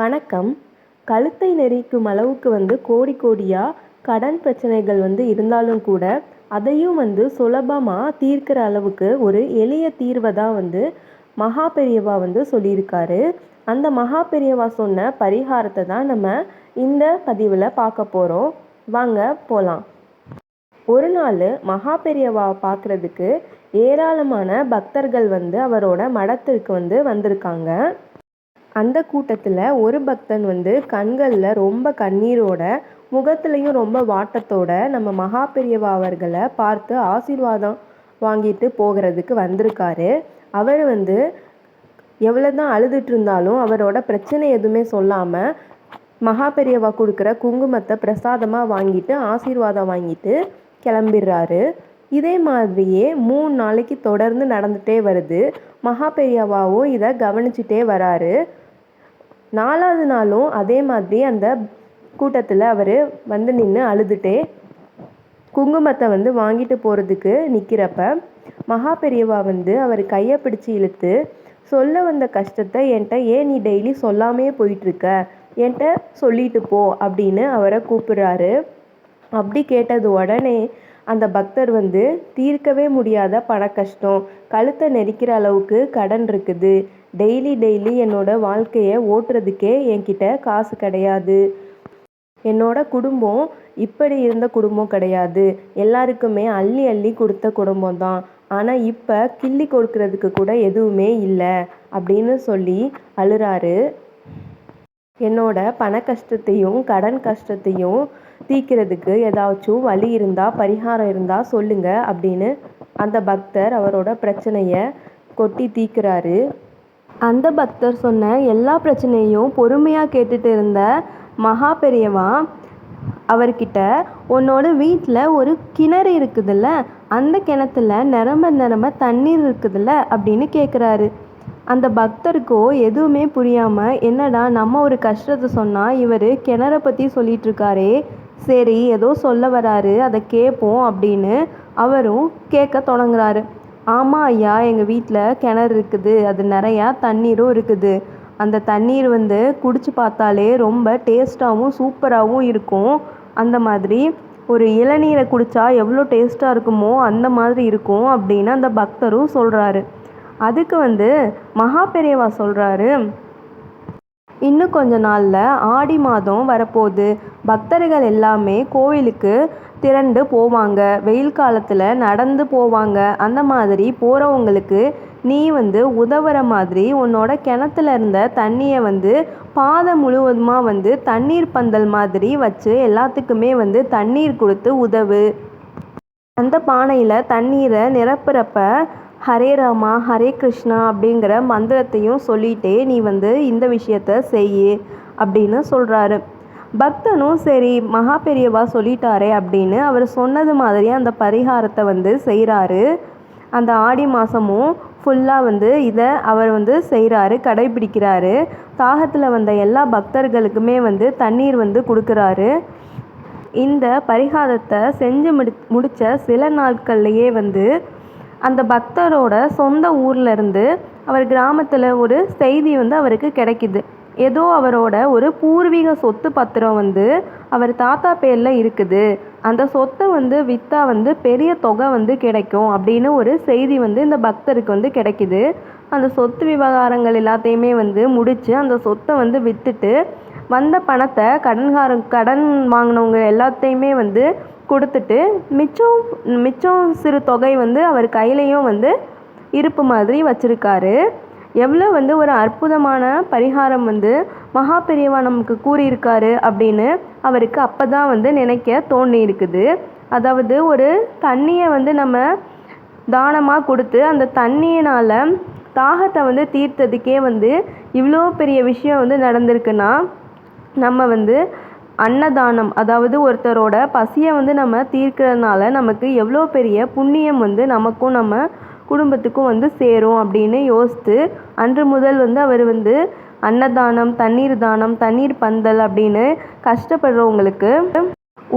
வணக்கம். கழுத்தை நெரிக்கும் அளவுக்கு வந்து கோடி கோடியாக கடன் பிரச்சனைகள் வந்து இருந்தாலும் கூட அதையும் வந்து சுலபமாக தீர்க்கிற அளவுக்கு ஒரு எளிய தீர்வை தான் வந்து மகா பெரியவா வந்து சொல்லியிருக்காரு. அந்த மகா பெரியவா சொன்ன பரிகாரத்தை தான் நம்ம இந்த பதிவில் பார்க்க போகிறோம் வாங்க போகலாம் ஒரு நாள் மகா பெரியவாவை பார்க்குறதுக்கு ஏராளமான பக்தர்கள் வந்து அவரோட மடத்திற்கு வந்து வந்திருக்காங்க. அந்த கூட்டத்தில் ஒரு பக்தன் வந்து கண்களில் ரொம்ப கண்ணீரோட முகத்துலேயும் ரொம்ப வாட்டத்தோட நம்ம மகா பெரியவா அவர்களை பார்த்து ஆசீர்வாதம் வாங்கிட்டு போகிறதுக்கு வந்திருக்காரு. அவர் வந்து எவ்வளோ தான் அழுதுட்டு இருந்தாலும் அவரோட பிரச்சனை எதுவுமே சொல்லாமல் மகா பெரியவா கொடுக்குற குங்குமத்தை பிரசாதமாக வாங்கிட்டு ஆசீர்வாதம் வாங்கிட்டு கிளம்பிடுறாரு. இதே மாதிரியே மூணு நாளைக்கு தொடர்ந்து நடந்துகிட்டே வருது. மகா பெரியவாவும் இதை கவனிச்சுட்டே வராரு. நாலாவது நாளும் அதே மாதிரி அந்த கூட்டத்தில் அவர் வந்து நின்று அழுதுகிட்டே குங்குமத்தை வந்து வாங்கிட்டு போகிறதுக்கு நிற்கிறப்ப மகா பெரியவா வந்து அவர் கையை பிடிச்சி இழுத்து சொல்ல வந்த கஷ்டத்தை என்கிட்ட ஏன் நீ டெய்லி சொல்லாமே போயிட்டுருக்க? என்கிட்ட சொல்லிட்டு போ அப்படின்னு அவரை கூப்பிடுறாரு. அப்படி கேட்டது உடனே அந்த பக்தர் வந்து தீர்க்கவே முடியாத பண கஷ்டம் கழுத்தை நெரிக்கிற அளவுக்கு கடன் இருக்குது. டெய்லி டெய்லி என்னோட வாழ்க்கையை ஓட்டுறதுக்கே என்கிட்ட காசு கிடையாது. என்னோட குடும்பம் இப்படி இருந்த குடும்பம் கிடையாது. எல்லாருக்குமே அள்ளி அள்ளி கொடுத்த குடும்பம் தான். ஆனால் இப்போ கிள்ளி கொடுக்கறதுக்கு கூட எதுவுமே இல்லை அப்படின்னு சொல்லி அழுறாரு. என்னோட பண கஷ்டத்தையும் கடன் கஷ்டத்தையும் தீர்க்கிறதுக்கு ஏதாச்சும் வழி இருந்தால் பரிகாரம் இருந்தால் சொல்லுங்கள் அப்படின்னு அந்த பக்தர் அவரோட பிரச்சனையை கொட்டி தீர்க்குறாரு. அந்த பக்தர் சொன்ன எல்லா பிரச்சனையும் பொறுமையாக கேட்டுட்டு இருந்த மகா பெரியவா அவர்கிட்ட உன்னோட வீட்டில் ஒரு கிணறு இருக்குதுல்ல அந்த கிணத்துல நிரம்ப நிரம்ப தண்ணீர் இருக்குதுல்ல? அப்படின்னு கேட்குறாரு அந்த பக்தருக்கோ எதுவுமே புரியாமல் என்னடா நம்ம ஒரு கஷ்டத்தை சொன்னால் இவர் கிணற பற்றி சொல்லிகிட்ருக்காரே சரி ஏதோ சொல்ல வராரு அதை கேட்போம் அப்படின்னு அவரும் கேட்க தொடங்குறாரு. ஆமாம் ஐயா எங்கள் வீட்டில் கிணறு இருக்குது. அது நிறையா தண்ணீரும் இருக்குது. அந்த தண்ணீர் வந்து குடிச்சு பார்த்தாலே ரொம்ப டேஸ்ட்டாகவும் சூப்பராகவும் இருக்கும். அந்த மாதிரி ஒரு இளநீரை குடித்தா எவ்வளோ டேஸ்ட்டாக இருக்குமோ அந்த மாதிரி இருக்கும் அப்படின்னு அந்த பக்தரும் சொல்கிறாரு அதுக்கு வந்து மகா பெரியவா சொல்கிறாரு இன்னும் கொஞ்ச நாளில் ஆடி மாதம் வரப்போகுது. பக்தர்கள் எல்லாமே கோவிலுக்கு திரண்டு போவாங்க. வெயில் காலத்தில் நடந்து போவாங்க. அந்த மாதிரி போகிறவங்களுக்கு நீ வந்து உதவுற மாதிரி உன்னோட கிணத்துல இருந்த தண்ணியை வந்து பாதம் முழுவதுமாக வந்து தண்ணீர் பந்தல் மாதிரி வச்சு எல்லாத்துக்குமே வந்து தண்ணீர் கொடுத்து உதவு. அந்த பானையில் தண்ணீரை நிரப்புறப்ப ஹரே ராமா ஹரே கிருஷ்ணா அப்படிங்கிற மந்திரத்தையும் சொல்லிட்டே நீ வந்து இந்த விஷயத்த செய் அப்படின்னு சொல்கிறாரு பக்தனும் சரி மகா பெரியவா சொல்லிட்டாரே அப்படின்னு அவர் சொன்னது மாதிரி அந்த பரிகாரத்தை வந்து செய்கிறாரு அந்த ஆடி மாதமும் ஃபுல்லாக வந்து இதை அவர் வந்து செய்கிறாரு கடைபிடிக்கிறாரு. தாகத்தில் வந்த எல்லா பக்தர்களுக்குமே வந்து தண்ணீர் வந்து கொடுக்குறாரு. இந்த பரிகாரத்தை செஞ்சு முடி முடித்த சில நாட்கள்லையே வந்து அந்த பக்தரோட சொந்த ஊர்லேருந்து அவர் கிராமத்தில் ஒரு செய்தி வந்து அவருக்கு கிடைக்கிது. ஏதோ அவரோட ஒரு பூர்வீக சொத்து பத்திரம் வந்து அவர் தாத்தா பேரில் இருக்குது. அந்த சொத்தை வந்து விற்றா வந்து பெரிய தொகை வந்து கிடைக்கும் அப்படின்னு ஒரு செய்தி வந்து இந்த பக்தருக்கு வந்து கிடைக்கிது. அந்த சொத்து விவகாரங்கள் எல்லாத்தையுமே வந்து முடித்து அந்த சொத்தை வந்து விற்றுட்டு வந்த பணத்தை கடன்காரன் கடன் வாங்கினவங்க எல்லாத்தையுமே வந்து கொடுத்துட்டு மிச்சம் மிச்சம் சிறு தொகை வந்து அவர் கையிலையும் வந்து இருப்பு மாதிரி வச்சுருக்காரு. எவ்வளோ வந்து ஒரு அற்புதமான பரிகாரம் வந்து மகா பெரியவா நமக்கு கூறியிருக்காரு அப்படின்னு அவருக்கு அப்போ தான் வந்து நினைக்க தோணி இருக்குது அதாவது ஒரு தண்ணியை வந்து நம்ம தானமாக கொடுத்து அந்த தண்ணியினால் தாகத்தை வந்து தீர்த்ததுக்கே வந்து இவ்வளோ பெரிய விஷயம் வந்து நடந்திருக்குன்னா நம்ம வந்து அன்னதானம் அதாவது ஒருத்தரோட பசியை வந்து நம்ம தீர்க்கிறதுனால நமக்கு எவ்வளோ பெரிய புண்ணியம் வந்து நமக்கும் நம்ம குடும்பத்துக்கும் வந்து சேரும் அப்படின்னு யோசித்து அன்று முதல் வந்து அவர் வந்து அன்னதானம் தண்ணீர் தானம் தண்ணீர் பந்தல் அப்படின்னு கஷ்டப்படுறவங்களுக்கு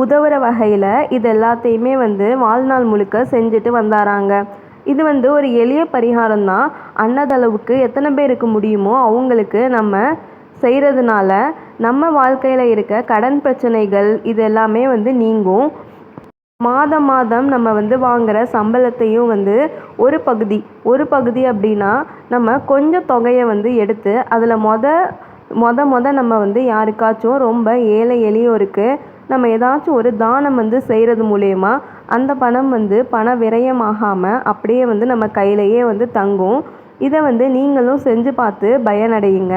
உதவுற வகையில் இது எல்லாத்தையுமே வந்து வாழ்நாள் முழுக்க செஞ்சுட்டு வந்தாராங்க. இது வந்து ஒரு எளிய பரிகாரம் தான் அன்னதளவுக்கு எத்தனை பேருக்கு முடியுமோ அவங்களுக்கு நம்ம செய்கிறதுனால நம்ம வாழ்க்கையில் இருக்க கடன் பிரச்சனைகள் இது எல்லாமே வந்து நீங்கும். மாதம் மாதம் நம்ம வந்து வாங்குகிற சம்பளத்தையும் வந்து ஒரு பகுதி ஒரு பகுதி அப்படின்னா நம்ம கொஞ்சம் தொகையை வந்து எடுத்து அதில் மொத மொத மொத நம்ம வந்து யாருக்காச்சும் ரொம்ப ஏழை எளியோருக்கு நம்ம ஏதாச்சும் ஒரு தானம் வந்து செய்கிறது மூலயமா அந்த பணம் வந்து பண விரயமாகாமல் அப்படியே வந்து நம்ம கையிலையே வந்து தங்கும். இதை வந்து நீங்களும் செஞ்சு பார்த்து பயனடையுங்க.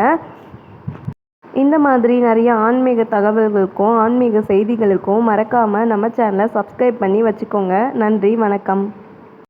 இந்த மாதிரி நிறைய ஆன்மீக தகவல்களுக்கும் ஆன்மீக செய்திகளுக்கும் மறக்காமல் நம்ம சேனலை சப்ஸ்கிரைப் பண்ணி வச்சுக்கோங்க. நன்றி வணக்கம்.